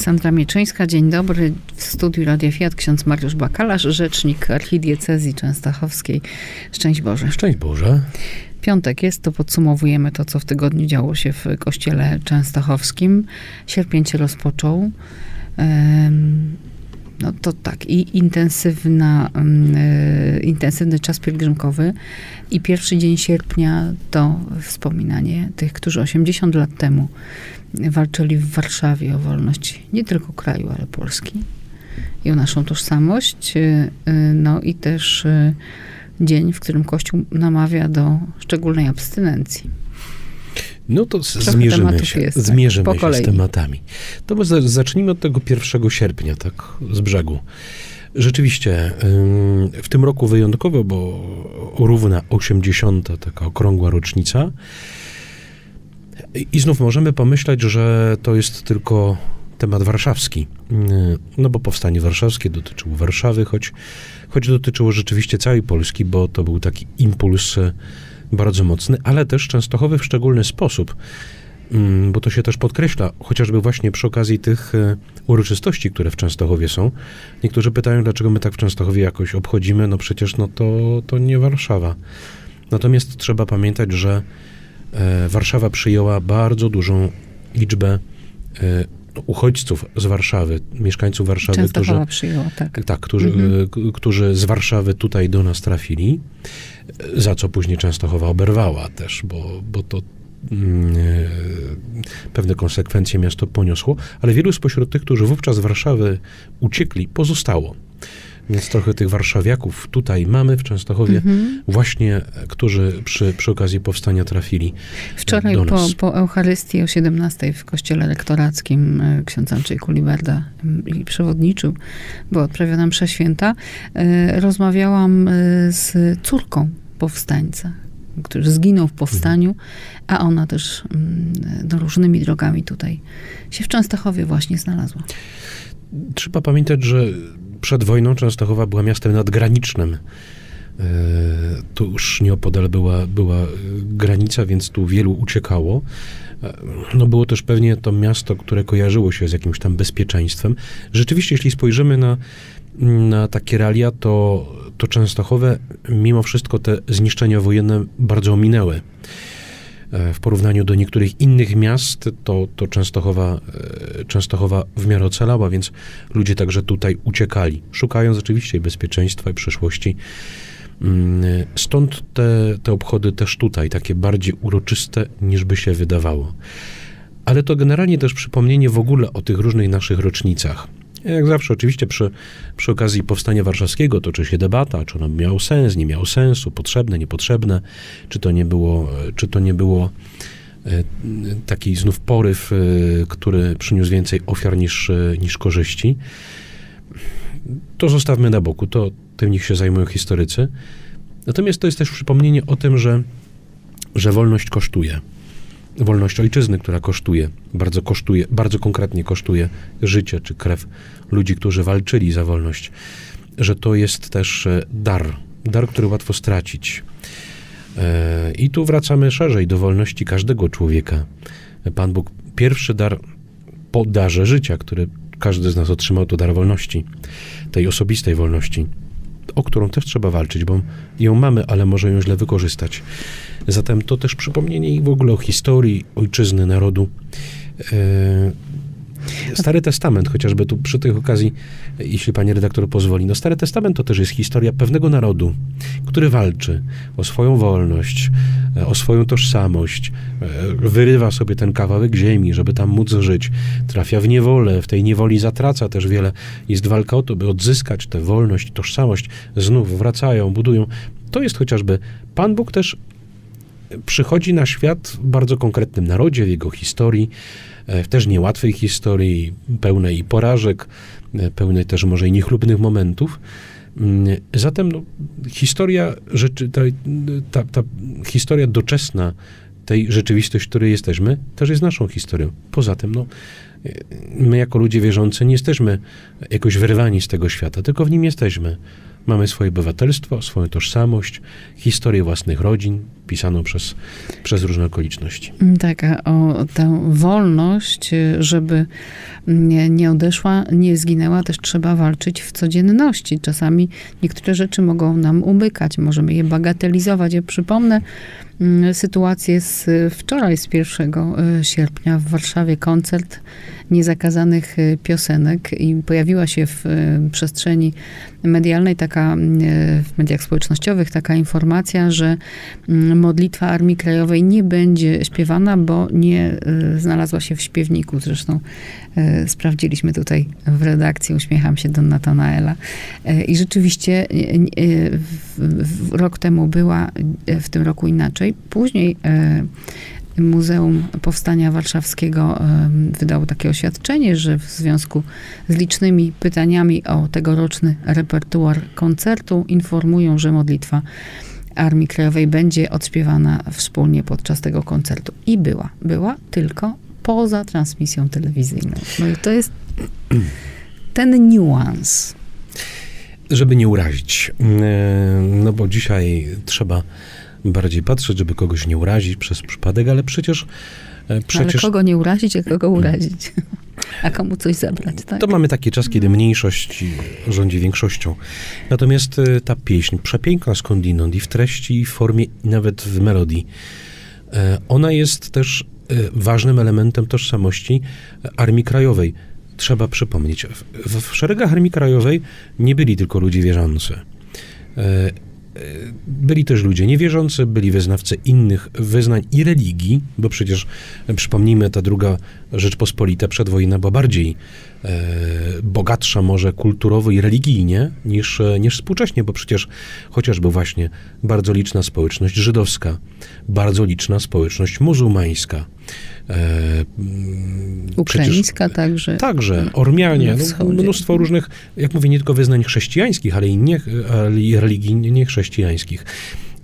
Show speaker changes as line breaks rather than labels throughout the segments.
Aleksandra Mieczyńska, dzień dobry. W studiu Radia Fiat ksiądz Mariusz Bakalarz, rzecznik archidiecezji częstochowskiej. Szczęść Boże.
Szczęść Boże.
Piątek jest, to podsumowujemy to, co w tygodniu działo się w kościele częstochowskim. Sierpień się rozpoczął. No to tak, i intensywna, mm, e, intensywny czas pielgrzymkowy i pierwszy dzień sierpnia to wspominanie tych, którzy 80 lat temu walczyli w Warszawie o wolność nie tylko kraju, ale Polski i o naszą tożsamość. E, e, No i też e, dzień, w którym Kościół namawia do szczególnej abstynencji.
No to
Trochę
zmierzymy się,
jest, tak,
zmierzymy
po
się
kolei.
z tematami. To może za- zacznijmy od tego 1 sierpnia, tak z brzegu. Rzeczywiście, w tym roku wyjątkowo, bo równa 80. taka okrągła rocznica. I- znów możemy pomyśleć, że to jest tylko temat warszawski. Yy, No bo powstanie warszawskie dotyczyło Warszawy, choć, choć dotyczyło rzeczywiście całej Polski, bo to był taki impuls bardzo mocny, ale też Częstochowy w szczególny sposób, mm, bo to się też podkreśla, chociażby właśnie przy okazji tych e, uroczystości, które w Częstochowie są. Niektórzy pytają, dlaczego my tak w Częstochowie jakoś obchodzimy, no przecież no to, to nie Warszawa. Natomiast trzeba pamiętać, że e, Warszawa przyjęła bardzo dużą liczbę e, uchodźców z Warszawy, mieszkańców Warszawy, którzy,
Częstochowa przyjęła, tak.
tak, którzy,
Mhm.
e, którzy z Warszawy tutaj do nas trafili, e, za co później Częstochowa oberwała też, bo, bo to mm, e, pewne konsekwencje miasto poniosło, ale wielu spośród tych, którzy wówczas z Warszawy uciekli, pozostało. Więc trochę tych warszawiaków tutaj mamy w Częstochowie,
Mhm.
właśnie, e, którzy przy, przy okazji powstania trafili
Wczoraj
do
po,
nas.
po Eucharystii o 17 w kościele lektorackim e, ksiądz Andrzej Kuliberda przewodniczył, była odprawiona msza święta. E, Rozmawiałam z córką powstańca, który zginął w powstaniu, a ona też no, różnymi drogami tutaj się w Częstochowie właśnie znalazła.
Trzeba pamiętać, że przed wojną Częstochowa była miastem nadgranicznym. E, Tu już nieopodal była, była e, granica, więc tu wielu uciekało. E, No było też pewnie to miasto, które kojarzyło się z jakimś tam bezpieczeństwem. Rzeczywiście, jeśli spojrzymy na, na takie realia, to, to Częstochowe mimo wszystko te zniszczenia wojenne bardzo ominęły. W porównaniu do niektórych innych miast, to, to Częstochowa, e, Częstochowa w miarę ocalała, więc ludzie także tutaj uciekali, szukając oczywiście bezpieczeństwa i przyszłości. Mm, Stąd te, te obchody też tutaj, takie bardziej uroczyste niż by się wydawało. Ale to generalnie też przypomnienie w ogóle o tych różnych naszych rocznicach. Jak zawsze, oczywiście przy, przy okazji powstania warszawskiego toczy się debata, czy ono miało sens, nie miało sensu, potrzebne, niepotrzebne, czy to nie było, czy to nie było e, taki znów poryw, e, który przyniósł więcej ofiar niż, e, niż korzyści. To zostawmy na boku, to tym niech się zajmują historycy. Natomiast to jest też przypomnienie o tym, że, że wolność kosztuje. Wolność ojczyzny, która kosztuje, bardzo kosztuje, bardzo konkretnie kosztuje życie czy krew ludzi, którzy walczyli za wolność, że to jest też e, dar, dar, który łatwo stracić. E, I tu wracamy szerzej do wolności każdego człowieka. Pan Bóg pierwszy dar po darze życia, który każdy z nas otrzymał, to dar wolności, tej osobistej wolności, o którą też trzeba walczyć, bo ją mamy, ale może ją źle wykorzystać. Zatem to też przypomnienie i w ogóle o historii ojczyzny, narodu. Stary Testament, chociażby tu przy tej okazji, jeśli pani redaktor pozwoli, no Stary Testament to też jest historia pewnego narodu, który walczy o swoją wolność, e, o swoją tożsamość, e, wyrywa sobie ten kawałek ziemi, żeby tam móc żyć, trafia w niewolę, w tej niewoli zatraca też wiele, jest walka o to, by odzyskać tę wolność, tożsamość, znów wracają, budują. To jest chociażby, Pan Bóg też przychodzi na świat w bardzo konkretnym narodzie, w jego historii, w też niełatwej historii, pełnej porażek, e, pełnej też może i niechlubnych momentów. Mm, Zatem no, historia, rzeczy, ta, ta, ta historia doczesna tej rzeczywistości, w której jesteśmy, też jest naszą historią. Poza tym, no, e, my jako ludzie wierzący nie jesteśmy jakoś wyrwani z tego świata, tylko w nim jesteśmy. Mamy swoje obywatelstwo, swoją tożsamość, historię własnych rodzin, pisaną przez, przez różne okoliczności.
Mm, Tak, a o tę wolność, y, żeby nie, nie odeszła, nie zginęła, też trzeba walczyć w codzienności. Czasami niektóre rzeczy mogą nam umykać, możemy je bagatelizować. Ja przypomnę mm, sytuację z y, wczoraj, z 1 y, sierpnia w Warszawie, koncert niezakazanych y, piosenek i pojawiła się w y, przestrzeni medialnej taka, y, w mediach społecznościowych taka informacja, że mm, modlitwa Armii Krajowej nie będzie śpiewana, bo nie znalazła się w śpiewniku. Zresztą sprawdziliśmy tutaj w redakcji, uśmiecham się do Natanaela. I rzeczywiście rok temu była, w tym roku inaczej. Później Muzeum Powstania Warszawskiego wydało takie oświadczenie, że w związku z licznymi pytaniami o tegoroczny repertuar koncertu informują, że modlitwa Armii Krajowej będzie odśpiewana wspólnie podczas tego koncertu. I była. Była tylko poza transmisją telewizyjną. No i to jest ten niuans.
Żeby nie urazić, e, no bo dzisiaj trzeba bardziej patrzeć, żeby kogoś nie urazić przez przypadek, ale przecież, e,
Ale
przecież
kogo nie urazić, a kogo urazić? A komu coś zabrać, tak?
To mamy taki czas, kiedy mniejszość rządzi większością. Natomiast e, ta pieśń, przepiękna skądinąd i w treści, i w formie, i nawet w melodii, e, ona jest też ważnym elementem tożsamości Armii Krajowej. Trzeba przypomnieć, w, w szeregach Armii Krajowej nie byli tylko ludzie wierzący. E, Byli też ludzie niewierzący, byli wyznawcy innych wyznań i religii, bo przecież e, przypomnijmy, ta druga Rzeczpospolita przedwojenna była bardziej bogatsza może kulturowo i religijnie niż, e, niż współcześnie, bo przecież chociażby właśnie bardzo liczna społeczność żydowska, bardzo liczna społeczność muzułmańska. E, mm, przecież-
Ukraińska także.
Także, Ormianie, no, mnóstwo różnych, jak mówię, nie tylko wyznań chrześcijańskich, ale i, nie, ale i religii niechrześcijańskich.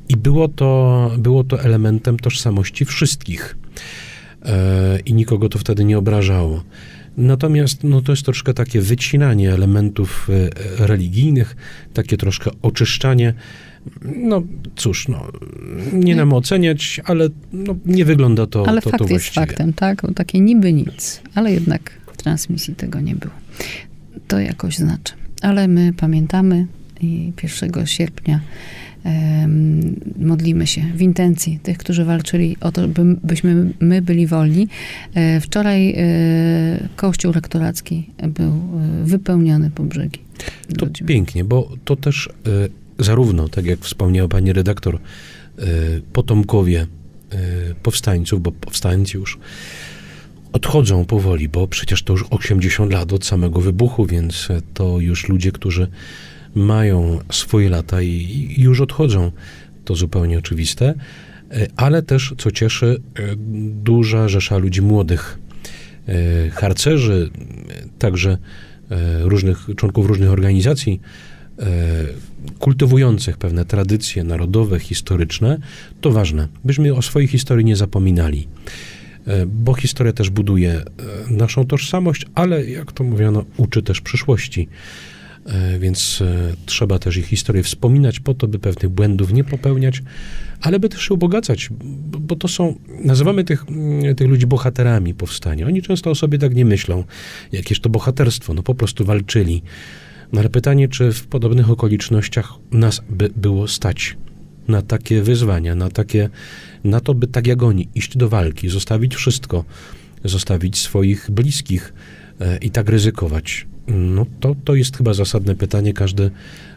I było to, było to elementem tożsamości wszystkich. E, I nikogo to wtedy nie obrażało. Natomiast no, to jest troszkę takie wycinanie elementów e, religijnych, takie troszkę oczyszczanie. No cóż, no, nie nam oceniać, ale no, nie wygląda to,
Ale
to,
fakt
to
jest faktem, tak? O Takie niby nic, ale jednak w transmisji tego nie było. To jakoś znaczy. Ale my pamiętamy i 1 sierpnia modlimy się w intencji tych, którzy walczyli o to, by, byśmy my byli wolni. E, wczoraj e, kościół rektoracki był e, wypełniony po brzegi.
To
ludźmi.
pięknie, bo to też zarówno, tak jak wspomniała pani redaktor, potomkowie powstańców, bo powstańcy już odchodzą powoli, bo przecież to już 80 lat od samego wybuchu, więc to już ludzie, którzy mają swoje lata i, już odchodzą. To zupełnie oczywiste, E, ale też, co cieszy, e, duża rzesza ludzi młodych, e, harcerzy, także różnych członków różnych organizacji kultywujących pewne tradycje narodowe, historyczne, to ważne, byśmy o swojej historii nie zapominali. Bo historia też buduje naszą tożsamość, ale jak to mówiono, uczy też przyszłości. E, Więc e, trzeba też ich historię wspominać po to, by pewnych błędów nie popełniać, ale by też się ubogacać, bo- to są, nazywamy tych, mm, tych ludzi bohaterami powstania. Oni często o sobie tak nie myślą. Jakież to bohaterstwo? No po prostu walczyli. No ale pytanie, czy w podobnych okolicznościach nas by było stać na takie wyzwania, na takie, na to, by tak jak oni iść do walki, zostawić wszystko, zostawić swoich bliskich e, i tak ryzykować. No to, to jest chyba zasadne pytanie, każdy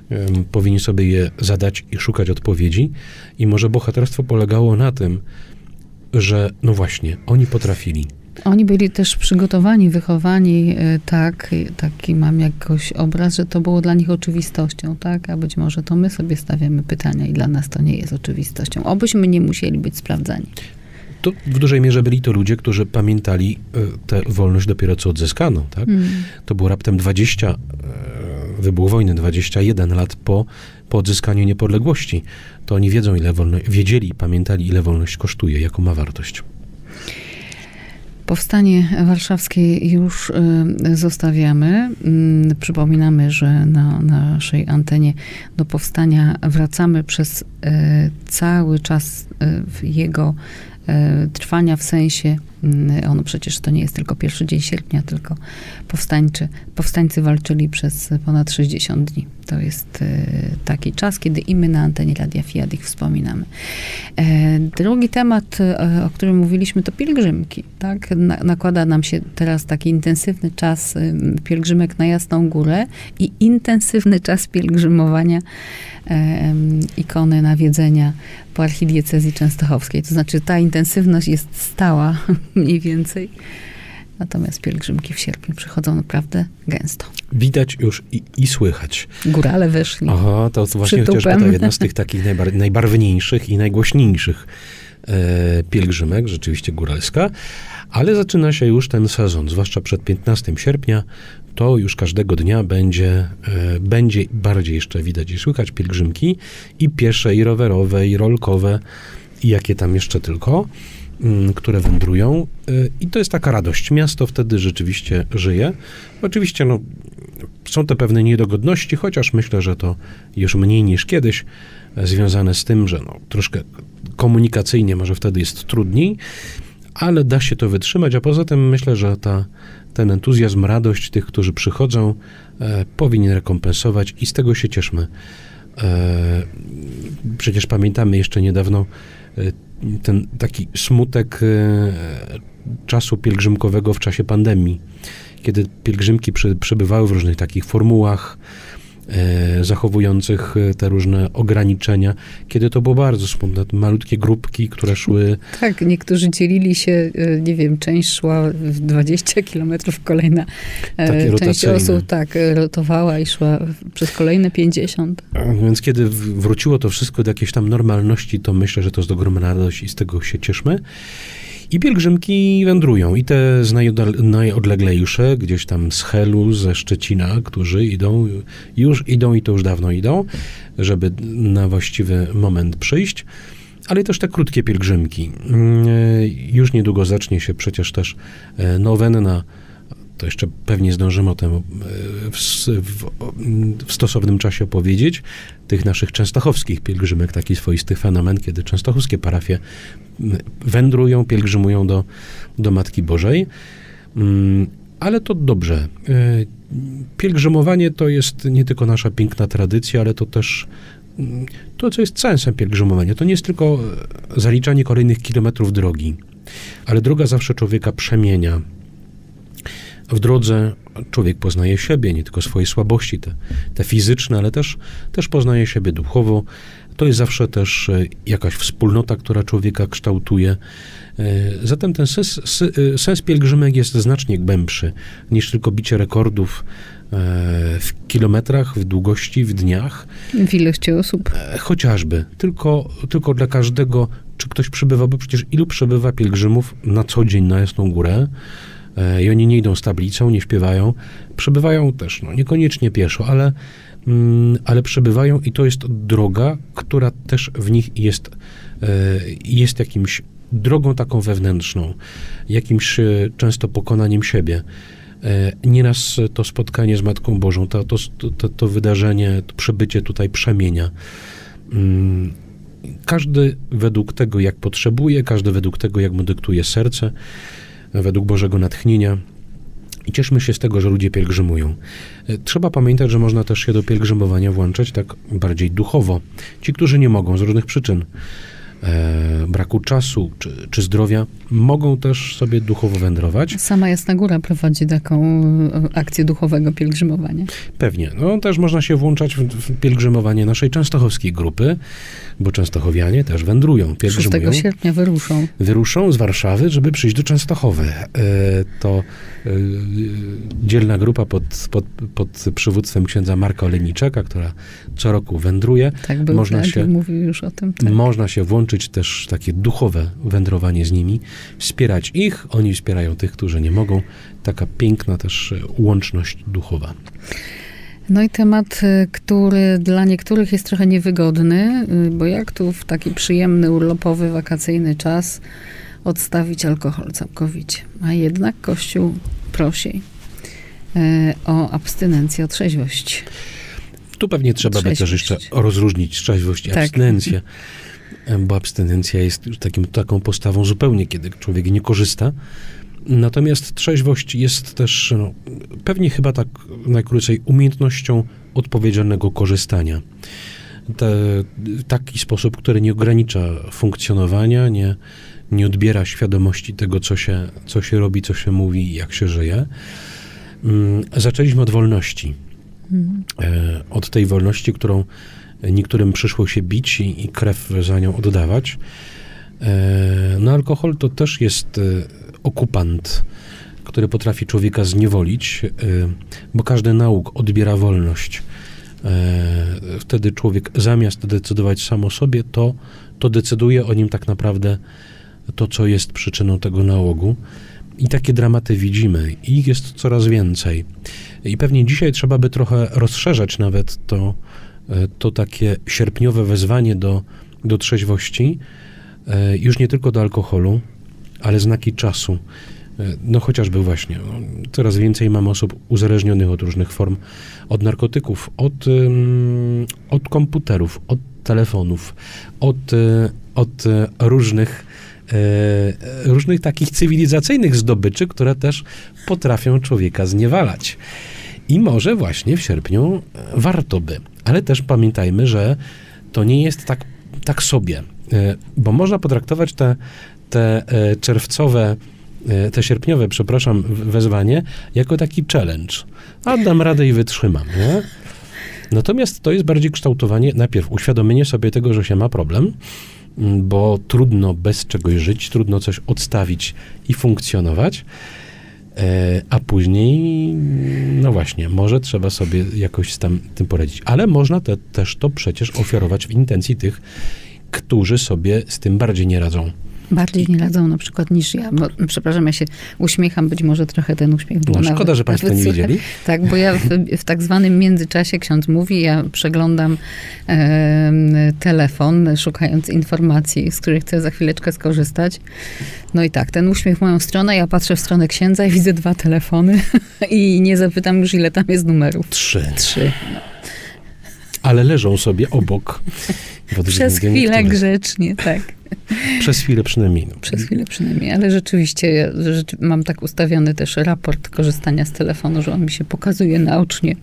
em, powinien sobie je zadać i szukać odpowiedzi. I może bohaterstwo polegało na tym, że no właśnie, oni potrafili.
Oni byli też przygotowani, wychowani e, tak, taki mam jakoś obraz, że to było dla nich oczywistością, tak? A być może to my sobie stawiamy pytania i dla nas to nie jest oczywistością. Obyśmy nie musieli być sprawdzani.
To w dużej mierze byli to ludzie, którzy pamiętali e, tę wolność dopiero co odzyskano, tak?
Mm.
To było raptem 20, e, wybuch wojny, 21 lat po, po odzyskaniu niepodległości. To oni wiedzą, ile wolność, wiedzieli, pamiętali, ile wolność kosztuje, jaką ma wartość.
Powstanie warszawskie już y, zostawiamy. Mm, Przypominamy, że na naszej antenie do powstania wracamy przez cały czas w jego trwania, w sensie, y, ono przecież to nie jest tylko pierwszy dzień sierpnia, tylko powstańczy, powstańcy walczyli przez ponad 60 dni. To jest y, taki czas, kiedy i my na antenie Radia Fiat ich wspominamy. E, Drugi temat, e, o którym mówiliśmy, to pielgrzymki. Tak? Na, nakłada nam się teraz taki intensywny czas ym, pielgrzymek na Jasną Górę i intensywny czas pielgrzymowania ikony nawiedzenia po archidiecezji częstochowskiej. To znaczy ta intensywność jest stała mniej więcej. Natomiast pielgrzymki w sierpniu przychodzą naprawdę gęsto.
Widać już i, i słychać.
Górale weszli.
Aha, to właśnie chociażby to jedna z tych takich najbar- najbarwniejszych i najgłośniejszych e, pielgrzymek, rzeczywiście góralska, ale zaczyna się już ten sezon, zwłaszcza przed 15 sierpnia, to już każdego dnia będzie, e, będzie bardziej jeszcze widać i słychać pielgrzymki i piesze, i rowerowe, i rolkowe, i jakie tam jeszcze tylko, które wędrują. E, I to jest taka radość. Miasto wtedy rzeczywiście żyje. Oczywiście, no, są te pewne niedogodności, chociaż myślę, że to już mniej niż kiedyś, związane z tym, że no, troszkę komunikacyjnie może wtedy jest trudniej, ale da się to wytrzymać, a poza tym myślę, że ta, ten entuzjazm, radość tych, którzy przychodzą, e, powinien rekompensować i z tego się cieszmy. E, przecież pamiętamy jeszcze niedawno ten taki smutek e, czasu pielgrzymkowego w czasie pandemii, kiedy pielgrzymki przy, przybywały w różnych takich formułach, zachowujących e, te różne ograniczenia, kiedy to było bardzo smutne, malutkie grupki, które szły
Tak, niektórzy dzielili się, e, nie wiem, część szła w 20 kilometrów, kolejna e,
Takie
część osób tak e, rotowała i szła przez kolejne 50.
A Więc kiedy wróciło to wszystko do jakiejś tam normalności, to myślę, że to jest ogromna radość i z tego się cieszmy. I pielgrzymki wędrują. I te z najodleglejsze, gdzieś tam z Helu, ze Szczecina, którzy idą, już idą i to już dawno idą, żeby na właściwy moment przyjść. Ale też te krótkie pielgrzymki. Mm, e, Już niedługo zacznie się przecież też e, nowenna to jeszcze pewnie zdążymy o tym e, w, w, w stosownym czasie opowiedzieć, tych naszych częstochowskich pielgrzymek, taki swoisty fenomen, kiedy częstochowskie parafie wędrują, pielgrzymują do, do Matki Bożej. Mm, Ale to dobrze. E, Pielgrzymowanie to jest nie tylko nasza piękna tradycja, ale to też mm, to, co jest sensem pielgrzymowania. To nie jest tylko e, zaliczanie kolejnych kilometrów drogi, ale droga zawsze człowieka przemienia. W drodze człowiek poznaje siebie, nie tylko swoje słabości, te, te fizyczne, ale też, też poznaje siebie duchowo. To jest zawsze też e, jakaś wspólnota, która człowieka kształtuje. E, Zatem ten sens, e, sens pielgrzymek jest znacznie głębszy niż tylko bicie rekordów w kilometrach, w długości, w dniach.
W ilości osób.
Chociażby, tylko, tylko dla każdego, czy ktoś przybywa, bo przecież ilu przybywa pielgrzymów na co dzień na Jasną Górę i oni nie idą z tablicą, nie śpiewają, przybywają też, no niekoniecznie pieszo, ale, mm, ale przybywają i to jest droga, która też w nich jest, e, jest jakimś drogą taką wewnętrzną, jakimś e, często pokonaniem siebie. E, Nieraz to spotkanie z Matką Bożą, to, to, to, to wydarzenie, to przybycie tutaj przemienia. Mm, Każdy według tego, jak potrzebuje, każdy według tego, jak mu dyktuje serce, według Bożego natchnienia. I cieszmy się z tego, że ludzie pielgrzymują. E, Trzeba pamiętać, że można też się do pielgrzymowania włączać tak bardziej duchowo. Ci, którzy nie mogą z różnych przyczyn, e, braku czasu czy, czy zdrowia, mogą też sobie duchowo wędrować.
Sama Jasna Góra prowadzi taką e, akcję duchowego pielgrzymowania.
Pewnie. No, też można się włączać w, w pielgrzymowanie naszej częstochowskiej grupy, bo częstochowianie też wędrują,
6
pielgrzymują.
sierpnia wyruszą.
Wyruszą z Warszawy, żeby przyjść do Częstochowy. E, to e, dzielna grupa pod, pod, pod przywództwem księdza Marka Olejniczaka, która co roku wędruje.
Tak był,
Można
tak,
się-
mówił już o tym. Tak.
Można się włączyć też w takie duchowe wędrowanie z nimi, wspierać ich, oni wspierają tych, którzy nie mogą. Taka piękna też e, łączność duchowa.
No i temat, y, który dla niektórych jest trochę niewygodny, y, bo jak tu w taki przyjemny, urlopowy, wakacyjny czas odstawić alkohol całkowicie. A jednak Kościół prosi e, o abstynencję od trzeźwości.
Tu pewnie trzeba by też
Trzeźwość.
jeszcze rozróżnić trzeźwość i
Tak.
abstynencję, bo abstynencja jest już takim, taką postawą zupełnie, kiedy człowiek nie korzysta. Natomiast trzeźwość jest też no, pewnie chyba tak najkrócej umiejętnością odpowiedzialnego korzystania. Te, taki sposób, który nie ogranicza funkcjonowania, nie, nie odbiera świadomości tego, co się, co się robi, co się mówi, jak się żyje. Mm, Zaczęliśmy od wolności
Mhm.
e, od tej wolności, którą niektórym przyszło się bić i, i krew za nią oddawać. E, No alkohol to też jest e, okupant, który potrafi człowieka zniewolić, e, bo każdy nauk odbiera wolność. Wtedy człowiek zamiast decydować sam o sobie, to, to decyduje o nim tak naprawdę to, co jest przyczyną tego nałogu. I takie dramaty widzimy, i ich jest coraz więcej. I pewnie dzisiaj trzeba by trochę rozszerzać nawet to, to takie sierpniowe wezwanie do, do trzeźwości, e, już nie tylko do alkoholu, ale znaki czasu. E, No chociażby właśnie, no, coraz więcej mam osób uzależnionych od różnych form, od narkotyków, od, od komputerów, od telefonów, od, e, od różnych różnych takich cywilizacyjnych zdobyczy, które też potrafią człowieka zniewalać. I może właśnie w sierpniu e, warto by. Ale też pamiętajmy, że to nie jest tak, tak sobie, e, bo można potraktować te, te e, czerwcowe, te sierpniowe, przepraszam, wezwanie jako taki challenge. A dam radę i wytrzymam, nie? Natomiast to jest bardziej kształtowanie, najpierw uświadomienie sobie tego, że się ma problem, m, bo trudno bez czegoś żyć, trudno coś odstawić i funkcjonować, a później, no właśnie, może trzeba sobie jakoś z tam, tym poradzić. Ale można te, też to przecież ofiarować w intencji tych, którzy sobie z tym bardziej nie radzą.
Bardziej nie radzą na przykład niż ja. Bo, przepraszam, ja się uśmiecham, być może trochę ten uśmiech był
No,
nawet,
szkoda, że Państwo
nawet
nie widzieli.
Tak, bo ja w, w tak zwanym międzyczasie ksiądz mówi, ja przeglądam em, telefon, szukając informacji, z których chcę za chwileczkę skorzystać. No i tak, ten uśmiech w moją stronę, ja patrzę w stronę księdza i widzę dwa telefony i nie zapytam już, ile tam jest numerów.
Trzy.
Trzy.
Ale leżą sobie obok.
Przez chwilę
niektórych.
grzecznie, tak.
Przez chwilę przynajmniej. No.
Przez chwilę przynajmniej, ale rzeczywiście rzeczy, mam tak ustawiony też raport korzystania z telefonu, że on mi się pokazuje naocznie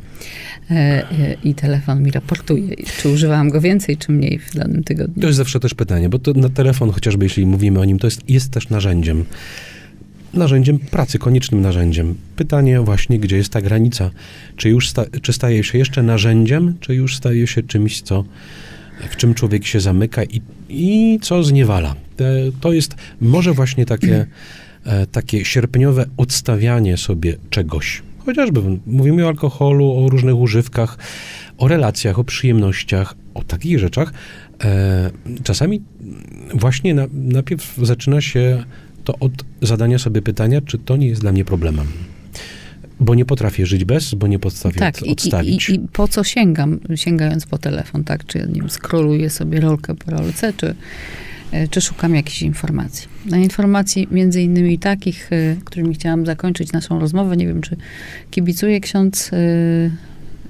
e, e, i telefon mi raportuje, czy używałam go więcej, czy mniej w danym tygodniu.
To jest zawsze też pytanie, bo to na telefon, chociażby jeśli mówimy o nim, to jest, jest też narzędziem. Narzędziem pracy, koniecznym narzędziem. Pytanie właśnie, gdzie jest ta granica? Czy już sta, czy staje się jeszcze narzędziem, czy już staje się czymś, co, w czym człowiek się zamyka i, i co zniewala? Te, to jest może właśnie takie, e, takie sierpniowe odstawianie sobie czegoś. Chociażby mówimy o alkoholu, o różnych używkach, o relacjach, o przyjemnościach, o takich rzeczach. E, czasami właśnie na, najpierw zaczyna się to od zadania sobie pytania, czy to nie jest dla mnie problemem. Bo nie potrafię żyć bez, bo nie potrafię
Tak, i,
odstawić.
i, i po co sięgam, sięgając po telefon, tak? Czy nie wiem, skroluję sobie rolkę po rolce, czy, e, czy szukam jakichś informacji. Na informacji między innymi takich, e, którymi chciałam zakończyć naszą rozmowę, nie wiem, czy kibicuje ksiądz e,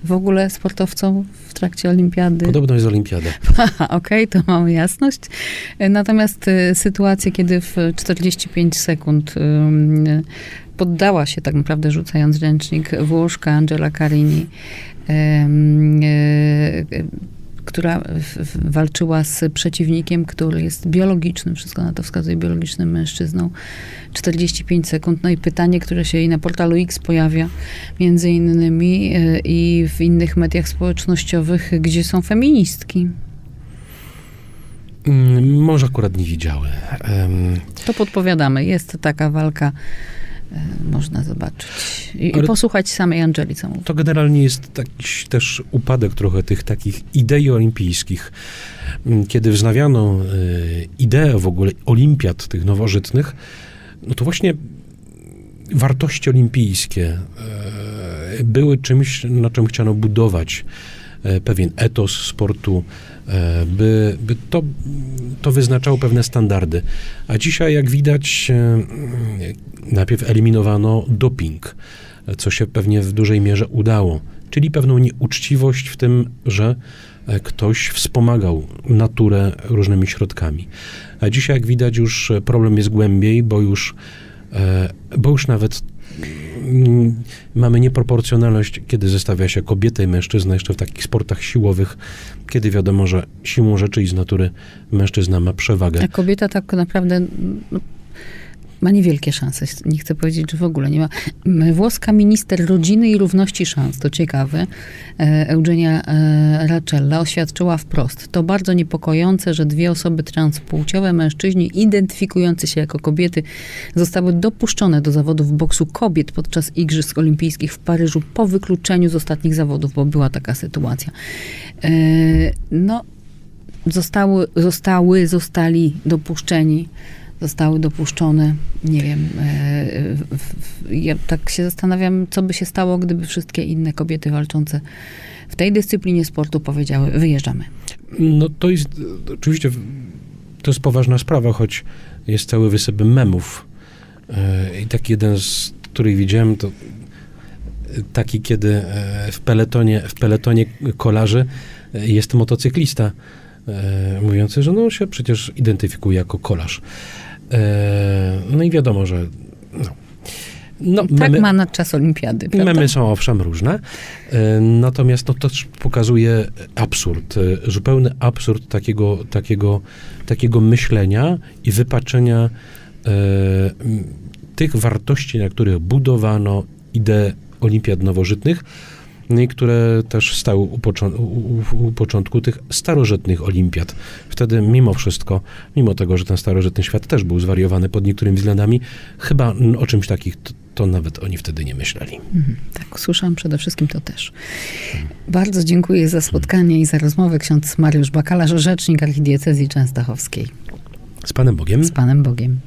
w ogóle sportowcom w trakcie olimpiady.
Podobno jest olimpiada.
Okej, to mamy jasność. E, Natomiast e, sytuacje, kiedy w 45 sekund poddała się tak naprawdę rzucając ręcznik Włoszka Angela Carini, e, która walczyła z przeciwnikiem, który jest biologicznym, wszystko na to wskazuje, biologicznym mężczyzną. 45 sekund. No i pytanie, które się i na portalu X pojawia, między innymi e, i w innych mediach społecznościowych, gdzie są feministki.
Mm, Może akurat nie widziały. Em,
To podpowiadamy. Jest taka walka, można zobaczyć. I, posłuchać samej Angeli, co mówi.
To generalnie jest taki też upadek trochę tych takich idei olimpijskich. Mm, Kiedy wznawiano y, ideę w ogóle olimpiad tych nowożytnych, no to właśnie wartości olimpijskie e, były czymś, na czym chciano budować e, pewien etos sportu, e, by, by to, to wyznaczało pewne standardy. A dzisiaj, jak widać, e, najpierw eliminowano doping, co się pewnie w dużej mierze udało, czyli pewną nieuczciwość w tym, że e, ktoś wspomagał naturę różnymi środkami. A dzisiaj, jak widać, już e, problem jest głębiej, bo już, e, bo już nawet mamy nieproporcjonalność, kiedy zestawia się kobietę i mężczyznę jeszcze w takich sportach siłowych, kiedy wiadomo, że siłą rzeczy i z natury mężczyzna ma przewagę.
A kobieta tak naprawdę no, ma niewielkie szanse. Nie chcę powiedzieć, że w ogóle nie ma. Włoska minister rodziny i równości szans, to ciekawe, e, Eugenia e, Racella oświadczyła wprost. To bardzo niepokojące, że dwie osoby transpłciowe, mężczyźni identyfikujący się jako kobiety, zostały dopuszczone do zawodów boksu kobiet podczas Igrzysk Olimpijskich w Paryżu po wykluczeniu z ostatnich zawodów, bo była taka sytuacja. E, No, zostały, zostały, zostali dopuszczeni, zostały dopuszczone, nie wiem, e, ja tak się zastanawiam, co by się stało, gdyby wszystkie inne kobiety walczące w tej dyscyplinie sportu powiedziały, wyjeżdżamy.
No to jest oczywiście to jest poważna sprawa, choć jest cały wysyp memów. E, I taki jeden z których widziałem, to taki, kiedy e, w peletonie, w peletonie kolarzy jest motocyklista, mówiący, że no się przecież identyfikuje jako kolarz. E, No i wiadomo, że no, no,
tak ma na czas olimpiady, prawda?
Memy są owszem różne, e, natomiast no, to też pokazuje absurd, e, zupełny absurd takiego, takiego, takiego myślenia i wypaczenia e, tych wartości, na których budowano ideę olimpiad nowożytnych, no i które też stały u, począ- u, u, początku tych starożytnych olimpiad. Wtedy mimo wszystko, mimo tego, że ten starożytny świat też był zwariowany pod niektórymi względami, chyba o czymś takich to, to nawet oni wtedy nie myśleli.
Mhm, tak, słyszałam przede wszystkim to też. Bardzo dziękuję za spotkanie i za rozmowę. Ksiądz Mariusz Bakalarz, rzecznik archidiecezji częstochowskiej.
Z Panem Bogiem.
Z Panem Bogiem.